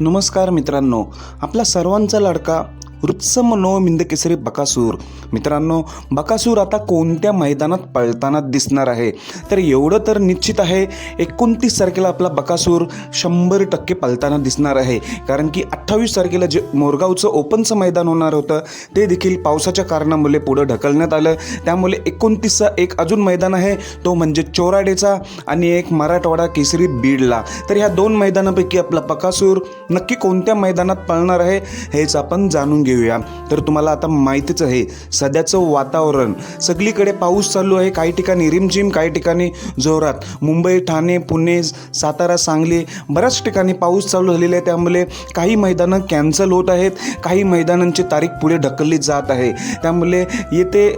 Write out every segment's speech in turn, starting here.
नमस्कार मित्रांनो आपला सर्वांचा लाडका वृत्सम नो मिंदकेसरी बकासूर. मित्रांनो बकासूर आता कोणत्या मैदानात पळताना दिसणार आहे? तर एवढं तर निश्चित आहे एकोणतीस तारखेला आपला बकासूर शंभर टक्के पळताना दिसणार आहे. कारण की अठ्ठावीस तारखेला जे मोरगावचं ओपनचं मैदान होणार होतं ते देखील पावसाच्या कारणामुळे पुढं ढकलण्यात आलं. त्यामुळे एकोणतीसचा एक अजून मैदान आहे तो म्हणजे चोराडेचा आणि एक मराठवाडा केसरी बीडला. तर ह्या दोन मैदानापैकी आपला बकासूर नक्की कोणत्या मैदानात पळणार आहे हेच आपण जाणून घेऊया. तर तुम्हाला आता माहितीच आहे सध्याचं वातावरण. सगळीकडे पाऊस चालू आहे. काही ठिकाणी रिमझिम काही ठिकाणी जोरात. मुंबई ठाणे पुणे सातारा सांगली बऱ्याच ठिकाणी पाऊस चालू झालेला आहे. त्यामुळे काही मैदानं कॅन्सल होत आहेत. काही मैदानांची तारीख पुढे ढकलली जात आहे. त्यामुळे येते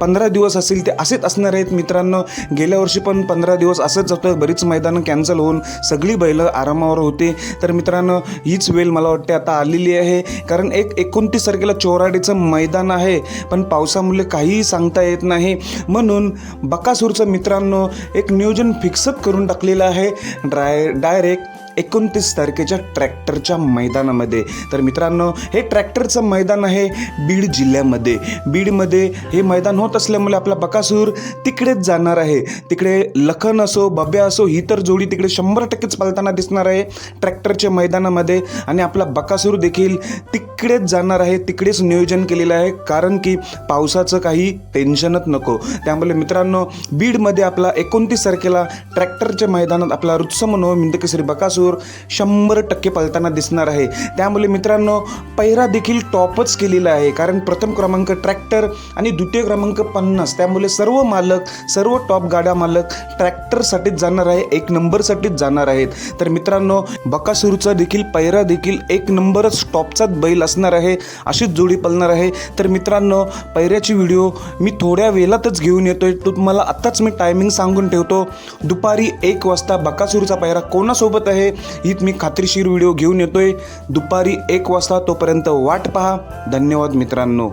पंधरा दिवस असेल ते असेच असणार आहेत मित्रांनो. गेल्या वर्षी पण पंधरा दिवस असंच जातं बरीच मैदानं कॅन्सल होऊन सगळी बैलं आरामावर होते. तर मित्रांनो हीच वेळ मला वाटते आता आलेली आहे. कारण एक एकोणतीस तारखेला चोराडीचं मैदान आहे पण पावसामुळे काहीही सांगता येत नाही. म्हणून बकासूरचं मित्रांनो एक नियोजन फिक्सच करून टाकलेलं आहे. ड्राय डायरेक्ट एकोणतीस तारखेच्या ट्रॅक्टरच्या मैदानामध्ये. तर मित्रांनो हे ट्रॅक्टरचं मैदान आहे बीड जिल्ह्यामध्ये. बीडमध्ये हे मैदान होत असल्यामुळे आपला बकासूर तिकडेच जाणार आहे. तिकडे लखन असो बब्या असो ही तर जोडी तिकडे शंभर टक्केच पालताना दिसणार आहे ट्रॅक्टरच्या मैदानामध्ये. आणि आपला बकासूर देखील तिकडेच जाणार आहे तिकडेच नियोजन केलेलं आहे. कारण की पावसाचं काही टेन्शनच नको. त्यामुळे मित्रांनो बीडमध्ये आपला एकोणतीस तारखेला ट्रॅक्टरच्या मैदानात आपला रुत्सम नो मिंदकेसरी बकासूर शंभर टक्के पळताना दिसणार आहे. त्यामुळे मित्रांनो पैरा देखील टॉपच केलेला आहे. कारण प्रथम क्रमांक ट्रॅक्टर आणि द्वितीय क्रमांक पन्नास. त्यामुळे सर्व मालक सर्व टॉप गाड्या मालक ट्रॅक्टरसाठीच जाणार आहे एक नंबरसाठीच जाणार आहेत. तर मित्रांनो बकासूरचा देखील पैरा देखील एक नंबरच टॉपचाच बैल असणार आहे अशीच जोडी पळणार आहे. तर मित्रांनो पैऱ्याची व्हिडिओ मी थोड्या वेळातच घेऊन येतोय. तो तुम्हाला आत्ताच मी टायमिंग सांगून ठेवतो. दुपारी एक वाजता बकासूरचा पैरा कोणासोबत आहे? हीत मी खात्रीशीर व्हिडिओ घेऊन येतोय. दुपारी एक वाजता तोपर्यंत वाट पहा. धन्यवाद मित्रांनो.